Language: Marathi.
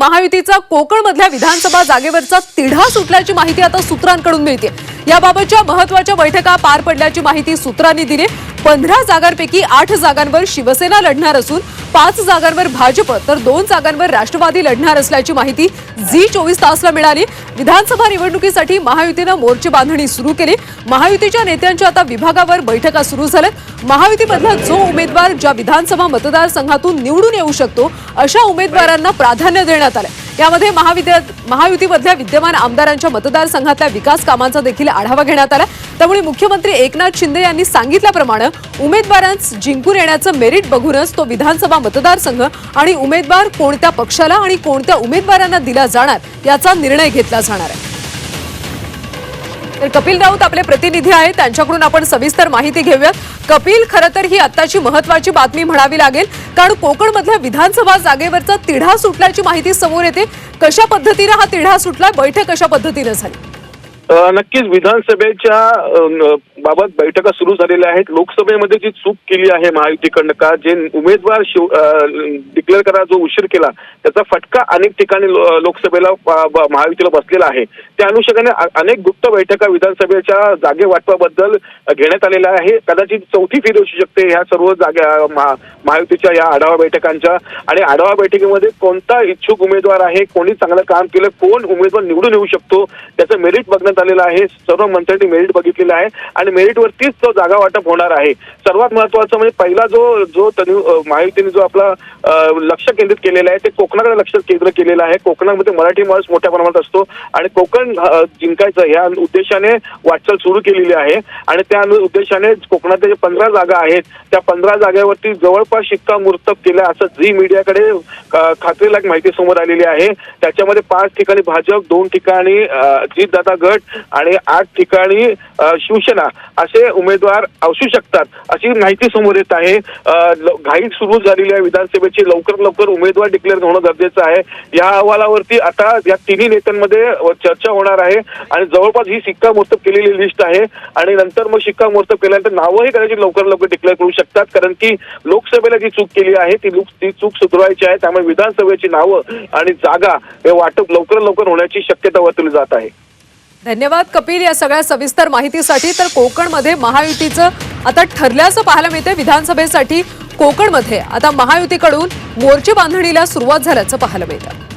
महायुतीचा कोकणमधल्या विधानसभा जागेवरचा तिढा सुटल्याची माहिती आता सूत्रांकडून मिळते याबाबतच्या महत्त्वाच्या बैठका पार पडल्याची माहिती सूत्रांनी दिली. पंधरा जागांपैकी आठ जागांवर शिवसेना लढणार असून पाच जागांवर भाजप तर दोन जागांवर राष्ट्रवादी लढणार असल्याची माहिती झी चोवीस तासला मिळाली. विधानसभा निवडणुकीसाठी महायुतीनं मोर्चे बांधणी सुरू केली. महायुतीच्या नेत्यांच्या आता विभागावर बैठका सुरू झाल्यात. महायुतीमधला जो उमेदवार ज्या विधानसभा मतदारसंघातून निवडून येऊ शकतो अशा उमेदवारांना प्राधान्य देण्यात आलं यामध्ये महाविद्या महायुतीमधल्या विद्यमान आमदारांच्या मतदारसंघातल्या विकास कामांचा देखील आढावा घेण्यात आला. त्यामुळे मुख्यमंत्री एकनाथ शिंदे यांनी सांगितल्याप्रमाणे उमेदवारांस जिंकून येण्याचं मेरिट बघूनच तो विधानसभा मतदारसंघ आणि उमेदवार कोणत्या पक्षाला आणि कोणत्या उमेदवारांना दिला जाणार याचा निर्णय घेतला जाणार आहे. तर कपिल राऊत आपले प्रतिनिधी आहेत. त्यांच्याकडून आपण सविस्तर माहिती घेऊयात. कपिल खरं तर ही आत्ताची महत्वाची बातमी म्हणावी लागेल. कारण कोकणमधल्या विधानसभा जागेवरचा तिढा सुटल्याची माहिती समोर येते. कशा पद्धतीनं हा तिढा सुटला? बैठक कशा पद्धतीनं झाली? नक्कीच विधानसभेच्या बाबत बैठका सुरू झालेल्या आहेत. लोकसभेमध्ये जी चूक केली आहे महायुतीकडनं का जे उमेदवार शिव डिक्लेअर करा जो उशीर केला त्याचा फटका अनेक ठिकाणी लोकसभेला महायुतीला बसलेला आहे. त्या अनुषंगाने अनेक गुप्त बैठका विधानसभेच्या जागे वाटपाबद्दल घेण्यात आलेल्या आहे. कदाचित चौथी फेरी असू शकते ह्या सर्व जागा महायुतीच्या या आढावा बैठकांच्या. आणि आढावा बैठकीमध्ये कोणता इच्छुक उमेदवार आहे कोणी चांगलं काम केलं कोण उमेदवार निवडून येऊ शकतो त्याचं मेरिट बघण्यात आलेला आहे. सर्व मंत्र्यांनी मेरिट बघितलेलं आहे. आणि मेरिटवरतीच तो जागा वाटप होणार आहे. सर्वात महत्वाचं म्हणजे पहिला जो जो त्यांनी महायुतीने जो आपला लक्ष केंद्रित केलेलं आहे ते कोकणाकडे लक्ष केंद्र केलेलं आहे. कोकणामध्ये मराठी माणूस मोठ्या प्रमाणात असतो. आणि कोकण जिंकायचं या उद्देशाने वाटचाल सुरू केलेली आहे. आणि त्या अनु- उद्देशाने कोकणातल्या जे पंधरा जागा आहेत त्या पंधरा जागेवरती जवळपास शिक्कामोर्तब केलं असं झी मीडियाकडे खात्रीलायक माहिती समोर आलेली आहे. त्याच्यामध्ये पाच ठिकाणी भाजप दोन ठिकाणी अजित दादा गट आणि आठ ठिकाणी शिवसेना असे उमेदवार असू शकतात अशी माहिती समोर येत आहे. अ, सुरू झालेली आहे विधानसभेची लवकर लवकर उमेदवार डिक्लेअर होणं गरजेचं आहे. या अहवालावरती आता या तिन्ही नेत्यांमध्ये चर्चा होणार आहे आणि जवळपास ही शिक्कामोर्तब केलेली लिस्ट आहे. आणि नंतर मग शिक्कामोर्तब केल्यानंतर नावंही कदाचित लवकर लवकर डिक्लेअर करू शकतात. कारण की लोकसभेला जी चूक केली आहे ती लूक ती चूक सुधारायची आहे. त्यामुळे विधानसभेची नावं आणि जागा हे वाटप लवकर लवकर होण्याची शक्यता वर्तवली जात आहे. धन्यवाद कपिल या सगळ्या सविस्तर माहितीसाठी. तर कोकणमध्ये महायुतीचं आता ठरल्याचं पाहायला मिळते विधानसभेसाठी कोकणमध्ये. आता महायुतीकडून मोर्चे बांधणीला सुरुवात झाल्याचं पाहायला मिळतं.